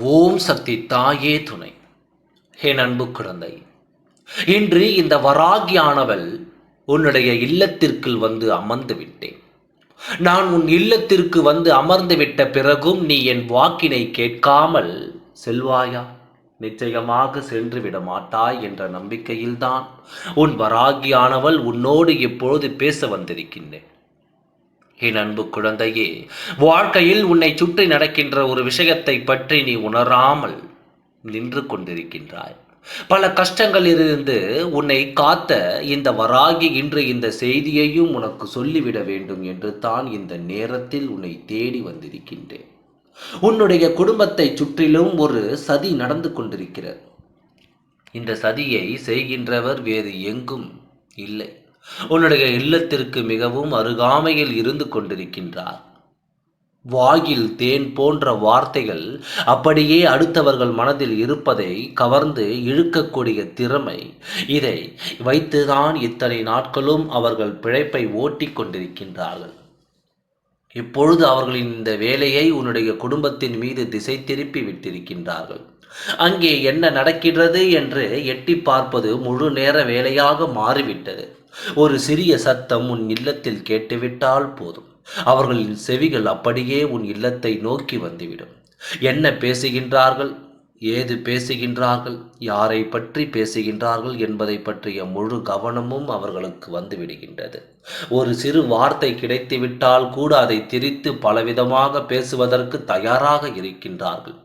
ஓம் சக்தி தாயே துணை. என் அன்பு குழந்தை இன்று இந்த வராகியானவள் உன்னுடைய இல்லத்திற்குள் வந்து அமர்ந்து விட்டேன். நான் உன் இல்லத்திற்கு வந்து அமர்ந்து விட்ட பிறகும் நீ என் வாக்கினை கேட்காமல் செல்வாயா? நிச்சயமாக சென்று விட மாட்டாய் என்ற நம்பிக்கையில்தான் உன் வராகியானவள் உன்னோடு இப்பொழுது பேச வந்திருக்கின்றேன். என் அன்பு குழந்தையே வாழ்க்கையில் உன்னை சுற்றி நடக்கின்ற ஒரு விஷயத்தை பற்றி நீ உணராமல் நின்று கொண்டிருக்கின்றாய். பல கஷ்டங்களிலிருந்து உன்னை காத்த இந்த வராகி இன்று இந்த செய்தியையும் உனக்கு சொல்லிவிட வேண்டும் என்று தான் இந்த நேரத்தில் உன்னை தேடி வந்திருக்கின்றேன். உன்னுடைய குடும்பத்தை சுற்றிலும் ஒரு சதி நடந்து கொண்டிருக்கிறது. இந்த சதியை செய்கின்றவர் வேறு எங்கும் இல்லை. உன்னுடைய இல்லத்திற்கு மிகவும் அருகாமையில் இருந்து கொண்டிருக்கின்றார். வாயில் தேன் போன்ற வார்த்தைகள் அப்படியே அடுத்தவர்கள் மனதில் இருப்பதை கவர்ந்து இழுக்கக்கூடிய திறமை. இதை வைத்துதான் இத்தனை நாட்களும் அவர்கள் பிழைப்பை ஓட்டிக் கொண்டிருக்கின்றார்கள். இப்பொழுது அவர்களின் இந்த வேலையை உன்னுடைய குடும்பத்தின் மீது திசை திருப்பி விட்டிருக்கின்றார்கள். அங்கே என்ன நடக்கிறது என்று எட்டி பார்ப்பது முழு நேர வேலையாக மாறிவிட்டது. ஒரு சிறிய சத்தம் உன் இல்லத்தில் கேட்டுவிட்டால் போதும். அவர்களின் செவிகள் அப்படியே உன் இல்லத்தை நோக்கி வந்துவிடும். என்ன பேசுகின்றார்கள்? ஏது பேசுகின்றார்கள்? யாரை பற்றி பேசுகின்றார்கள் என்பதை பற்றிய முழு கவனமும் அவர்களுக்கு வந்துவிடுகின்றது. ஒரு சிறு வார்த்தை கிடைத்துவிட்டால் கூட அதை திரித்து பலவிதமாக பேசுவதற்கு தயாராக இருக்கின்றார்கள்.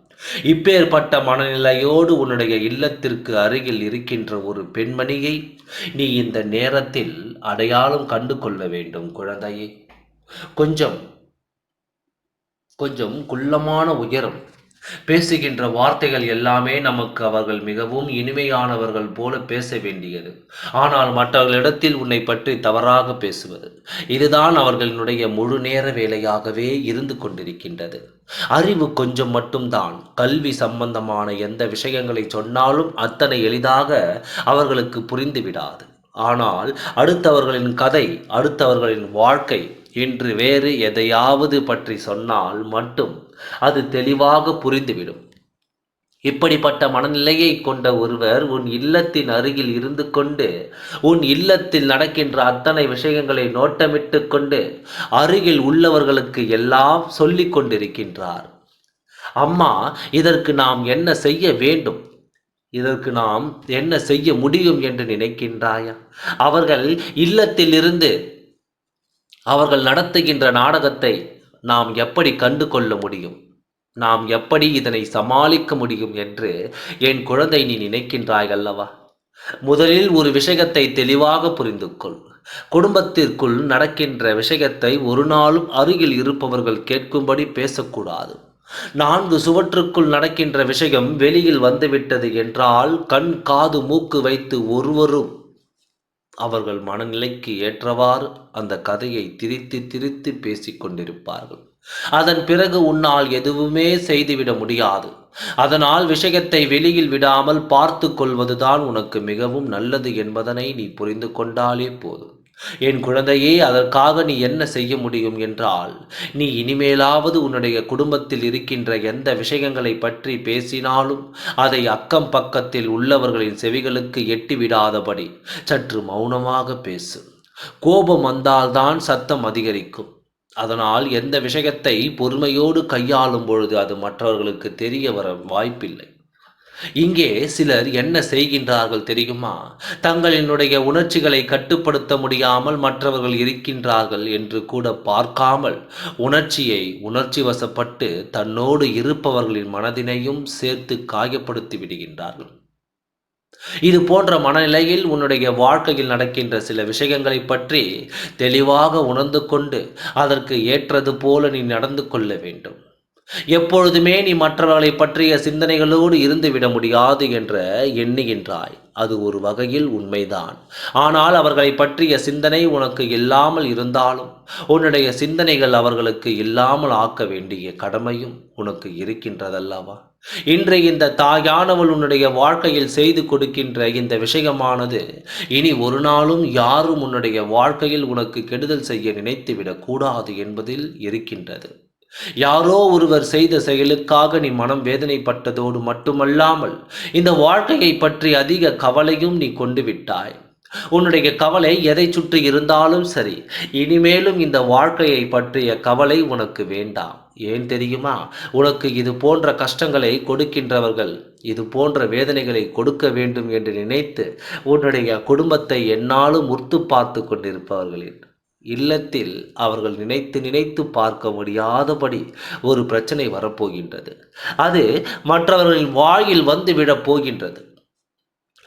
இப்பேற்பட்ட மனநிலையோடு உன்னுடைய இல்லத்திற்கு அருகில் இருக்கின்ற ஒரு பெண்மணியை நீ இந்த நேரத்தில் அடையாளம் கண்டு கொள்ள வேண்டும் குழந்தையை. கொஞ்சம் கொஞ்சம் குள்ளமான உயரம் பேசுகின்ற வார்த்தைகள் எல்லாமே நமக்கு அவர்கள் மிகவும் இனிமையானவர்கள் போல பேச வேண்டியது. ஆனால் மற்றவர்களிடத்தில் உன்னை பற்றி தவறாக பேசுவது இதுதான் அவர்களினுடைய முழு நேர வேலையாகவே இருந்து கொண்டிருக்கின்றது. அறிவு கொஞ்சம் மட்டும்தான். கல்வி சம்பந்தமான எந்த விஷயங்களை சொன்னாலும் அத்தனை எளிதாக அவர்களுக்கு புரிந்துவிடாது. ஆனால் அடுத்தவர்களின் கதை அடுத்தவர்களின் வாழ்க்கை இன்று வேறு எதையாவது பற்றி சொன்னால் மட்டும் அது தெளிவாக புரிந்துவிடும். இப்படிப்பட்ட மனநிலையை கொண்ட ஒருவர் உன் இல்லத்தின் அருகில் இருந்து கொண்டு உன் இல்லத்தில் நடக்கின்ற அத்தனை விஷயங்களை நோட்டமிட்டு கொண்டு அருகில் உள்ளவர்களுக்கு எல்லாம் சொல்லிக் கொண்டிருக்கின்றார். அம்மா இதற்கு நாம் என்ன செய்ய வேண்டும்? இதற்கு நாம் என்ன செய்ய முடியும் என்று நினைக்கின்றாயா? அவர்கள் இல்லத்திலிருந்து அவர்கள் நடத்துகின்ற நாடகத்தை நாம் எப்படி கண்டு கொள்ள முடியும்? நாம் எப்படி இதனை சமாளிக்க முடியும் என்று என் குழந்தை நீ நினைக்கின்றாய் அல்லவா? முதலில் ஒரு விஷயத்தை தெளிவாக புரிந்து கொள். குடும்பத்திற்குள் நடக்கின்ற விஷயத்தை ஒரு நாளும் அருகில் இருப்பவர்கள் கேட்கும்படி பேசக்கூடாது. நான்கு சுவற்றுக்குள் நடக்கின்ற விஷயம் வெளியில் வந்துவிட்டது என்றால் கண் காது மூக்கு வைத்து ஒருவரும் அவர்கள் மனநிலைக்கு ஏற்றவாறு அந்த கதையை திரித்து திரித்து பேசிக் கொண்டிருப்பார்கள். அதன் பிறகு உன்னால் எதுவுமே செய்துவிட முடியாது. அதனால் விஷயத்தை வெளியில் விடாமல் பார்த்து கொள்வதுதான் உனக்கு மிகவும் நல்லது என்பதனை நீ புரிந்து கொண்டாலே போதும். என் குழந்தையே அதற்காக நீ என்ன செய்ய முடியும் என்றால் நீ இனிமேலாவது உன்னுடைய குடும்பத்தில் இருக்கின்ற எந்த விஷயங்களை பற்றி பேசினாலும் அதை அக்கம் பக்கத்தில் உள்ளவர்களின் செவிகளுக்கு எட்டிவிடாதபடி சற்று மௌனமாக பேசு. கோபம் வந்தால்தான் சத்தம் அதிகரிக்கும். அதனால் எந்த விஷயத்தை பொறுமையோடு கையாளும் பொழுது அது மற்றவர்களுக்கு தெரிய வர வாய்ப்பில்லை. இங்கே சிலர் என்ன செய்கின்றார்கள் தெரியுமா? தங்களினுடைய உணர்ச்சிகளை கட்டுப்படுத்த முடியாமல் மற்றவர்கள் இருக்கின்றார்கள் என்று கூட பார்க்காமல் உணர்ச்சியை உணர்ச்சி வசப்பட்டு தன்னோடு இருப்பவர்களின் மனதினையும் சேர்த்து காயப்படுத்தி விடுகின்றார்கள். இது போன்ற மனநிலையில் உன்னுடைய வாழ்க்கையில் நடக்கின்ற சில விஷயங்களை பற்றி தெளிவாக உணர்ந்து கொண்டு அதற்கு ஏற்றது போல நீ நடந்து கொள்ள வேண்டும். எப்பொழுதுமே நீ மற்றவர்களை பற்றிய சிந்தனைகளோடு இருந்துவிட முடியாது என்ற எண்ணுகின்றாய். அது ஒரு வகையில் உண்மைதான். ஆனால் அவர்களை பற்றிய சிந்தனை உனக்கு இல்லாமல் இருந்தாலும் உன்னுடைய சிந்தனைகள் அவர்களுக்கு இல்லாமல் ஆக்க வேண்டிய கடமையும் உனக்கு இருக்கின்றதல்லவா? இன்று இந்த தாயானவள் உன்னுடைய வாழ்க்கையில் செய்து கொடுக்கின்ற இந்த விஷயமானது இனி ஒரு நாளும் யாரும் உன்னுடைய வாழ்க்கையில் உனக்கு கெடுதல் செய்ய நினைத்துவிடக் கூடாது என்பதில் இருக்கின்றது. யாரோ ஒருவர் செய்த செயலுக்காக நீ மனம் வேதனைப்பட்டதோடு மட்டுமல்லாமல் இந்த வாழ்க்கையை பற்றி அதிக கவலையும் நீ கொண்டு விட்டாய். உன்னுடைய கவலை எதை சுற்றி இருந்தாலும் சரி இனிமேலும் இந்த வாழ்க்கையை பற்றிய கவலை உனக்கு வேண்டாம். ஏன் தெரியுமா? உனக்கு இது போன்ற கஷ்டங்களை கொடுக்கின்றவர்கள் இது போன்ற வேதனைகளை கொடுக்க வேண்டும் என்று நினைத்து உன்னுடைய குடும்பத்தை என்னாலும் முர்த்து பார்த்து கொண்டிருப்பவர்களின் இல்லத்தில் அவர்கள் நினைத்து நினைத்து பார்க்க முடியாதபடி ஒரு பிரச்சனை வரப்போகின்றது. அது மற்றவர்களின் வாயில் வந்து விடப் போகின்றது.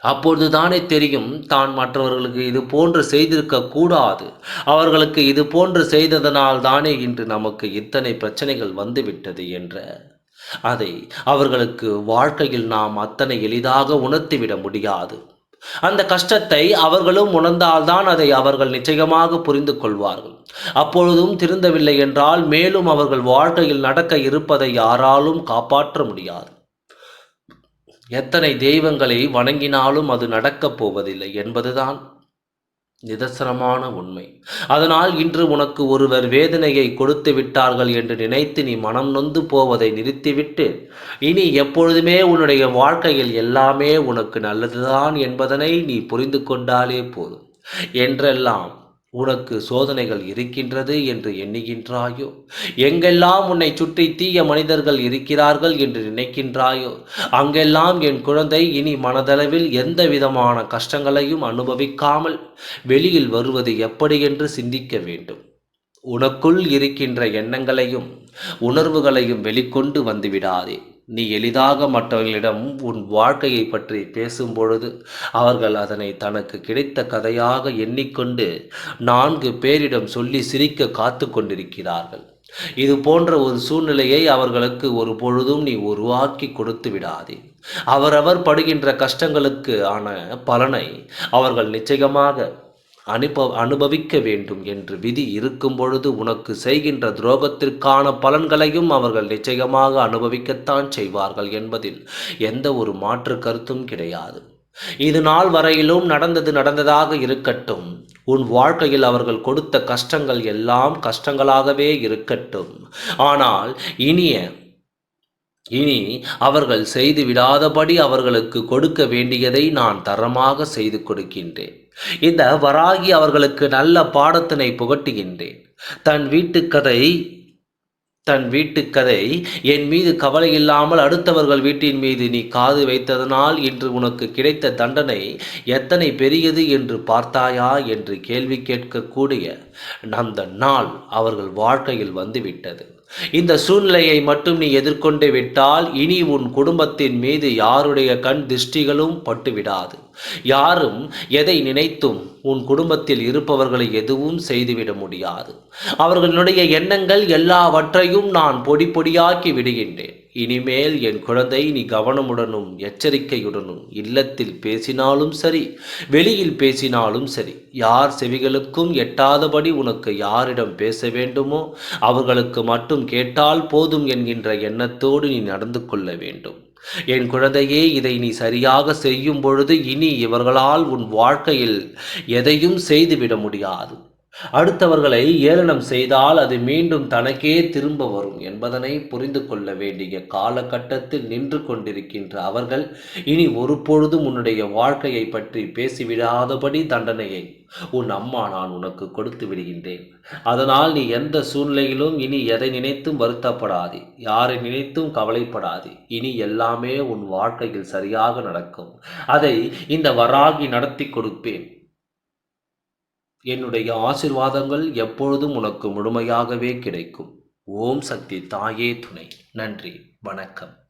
அப்பொழுது தானே தெரியும் தான் மற்றவர்களுக்கு இது போன்று செய்திருக்க கூடாது. அவர்களுக்கு இது போன்று செய்ததனால் தானே இன்று நமக்கு இத்தனை பிரச்சனைகள் வந்துவிட்டது என்ற. அதை அவர்களுக்கு வாழ்க்கையில் நாம் அத்தனை எளிதாக உணர்த்திவிட முடியாது. அந்த கஷ்டத்தை அவர்களும் உணர்ந்தால்தான் அதை அவர்கள் நிச்சயமாக புரிந்து கொள்வார்கள். அப்பொழுதும் திருந்தவில்லை என்றால் மேலும் அவர்கள் வாழ்க்கையில் நடக்க இருப்பதை யாராலும் காப்பாற்ற முடியாது. எத்தனை தெய்வங்களை வணங்கினாலும் அது நடக்கப் போவதில்லை என்பதுதான் நிதர்சனமான உண்மை. அதனால் இன்று உனக்கு ஒருவர் வேதனையை கொடுத்து விட்டார்கள் என்று நினைத்து நீ மனம் நொந்து போவதை நிறுத்திவிட்டு இனி எப்பொழுதுமே உன்னுடைய வாழ்க்கையில் எல்லாமே உனக்கு நல்லதுதான் என்பதனை நீ புரிந்து கொண்டாலே போதும். என்றெல்லாம் உனக்கு சோதனைகள் இருக்கின்றது என்று எண்ணுகின்றாயோ? எங்கெல்லாம் உன்னை சுற்றி தீய மனிதர்கள் இருக்கிறார்கள் என்று நினைக்கின்றாயோ? அங்கெல்லாம் என் குழந்தை இனி மனதளவில் எந்த விதமான கஷ்டங்களையும் அனுபவிக்காமல் வெளியில் வருவது எப்படி என்று சிந்திக்க வேண்டும். உனக்குள் இருக்கின்ற எண்ணங்களையும் உணர்வுகளையும் வெளிக்கொண்டு வந்துவிடாதே நீ எளிதாக மற்றவர்களிடம் உன் வாழ்க்கையை பற்றி பேசும்பொழுது அவர்கள் அதனை தனக்கு கிடைத்த கதையாக எண்ணிக்கொண்டு நான்கு பேரிடம் சொல்லி சிரிக்க காத்து கொண்டிருக்கிறார்கள். இது போன்ற ஒரு சூழ்நிலையை அவர்களுக்கு ஒரு பொழுதும் நீ உருவாக்கி கொடுத்து விடாதே. அவரவர் படுகின்ற கஷ்டங்களுக்கு ஆன பலனை அவர்கள் நிச்சயமாக அனுப அனுபவிக்க வேண்டும் என்று விதி இருக்கும் பொழுது உனக்கு செய்கின்ற துரோகத்திற்கான பலன்களையும் அவர்கள் நிச்சயமாக அனுபவிக்கத்தான் செய்வார்கள் என்பதில் எந்த ஒரு மாற்று கருத்தும் கிடையாது. இது நாள் வரையிலும் நடந்தது நடந்ததாக இருக்கட்டும். உன் வாழ்க்கையில் அவர்கள் கொடுத்த கஷ்டங்கள் எல்லாம் கஷ்டங்களாகவே இருக்கட்டும். ஆனால் இனிய இனி அவர்கள் செய்து விடாதபடி அவர்களுக்கு கொடுக்க வேண்டியதை நான் தரமாக செய்து கொடுக்கின்றேன். இந்த வராகி அவர்களுக்கு நல்ல பாடத்தினை புகட்டுகின்றேன். தன் வீட்டுக்கதை தன் வீட்டுக்கதை என் மீது கவலை இல்லாமல் அடுத்தவர்கள் வீட்டின் மீது நீ காது வைத்ததனால் இன்று உனக்கு கிடைத்த தண்டனை எத்தனை பெரியது என்று பார்த்தாயா என்று கேள்வி கேட்கக்கூடிய அந்த நாள் அவர்கள் வாழ்க்கையில் வந்துவிட்டது. இந்த சூழ்நிலையை மட்டும் நீ எதிர்கொண்டு விட்டால் இனி உன் குடும்பத்தின் மீது யாருடைய கண் திருஷ்டிகளும் பட்டுவிடாது. யாரும் எதை நினைத்தும் உன் குடும்பத்தில் இருப்பவர்களை எதுவும் செய்துவிட முடியாது. அவர்களுடைய எண்ணங்கள் எல்லாவற்றையும் நான் பொடி பொடியாக்கி விடுகின்றேன். இனிமேல் என் குழந்தை நீ கவனமுடனும் எச்சரிக்கையுடனும் இல்லத்தில் பேசினாலும் சரி வெளியில் பேசினாலும் சரி யார் செவிகளுக்கும் எட்டாதபடி உனக்கு யாரிடம் பேச வேண்டுமோ அவர்களுக்கு மட்டும் கேட்டால் போதும் என்கின்ற எண்ணத்தோடு நீ நடந்து கொள்ள வேண்டும். என் குழந்தையே இதை நீ சரியாக செய்யும் பொழுது இனி இவர்களால் உன் வாழ்க்கையில் எதையும் செய்துவிட முடியாது. அடுத்தவர்களை ஏளனம் செய்தால் அது மீண்டும் தனக்கே திரும்ப வரும் என்பதனை புரிந்து கொள்ள வேண்டிய காலகட்டத்தில் நின்று கொண்டிருக்கின்ற அவர்கள் இனி ஒரு பொழுதும் உன்னுடைய வாழ்க்கையை பற்றி பேசிவிடாதபடி தண்டனையை உன் அம்மா நான் உனக்கு கொடுத்து விடுகின்றேன். அதனால் நீ எந்த சூழ்நிலையிலும் இனி எதை நினைத்தும் வருத்தப்படாதே. யாரை நினைத்தும் கவலைப்படாதே. இனி எல்லாமே உன் வாழ்க்கையில் சரியாக நடக்கும். அதை இந்த வராகி நடத்தி கொடுப்பேன். என்னுடைய ஆசிர்வாதங்கள் எப்பொழுதும் உனக்கு முழுமையாகவே கிடைக்கும். ஓம் சக்தி தாயே துணை. நன்றி. வணக்கம்.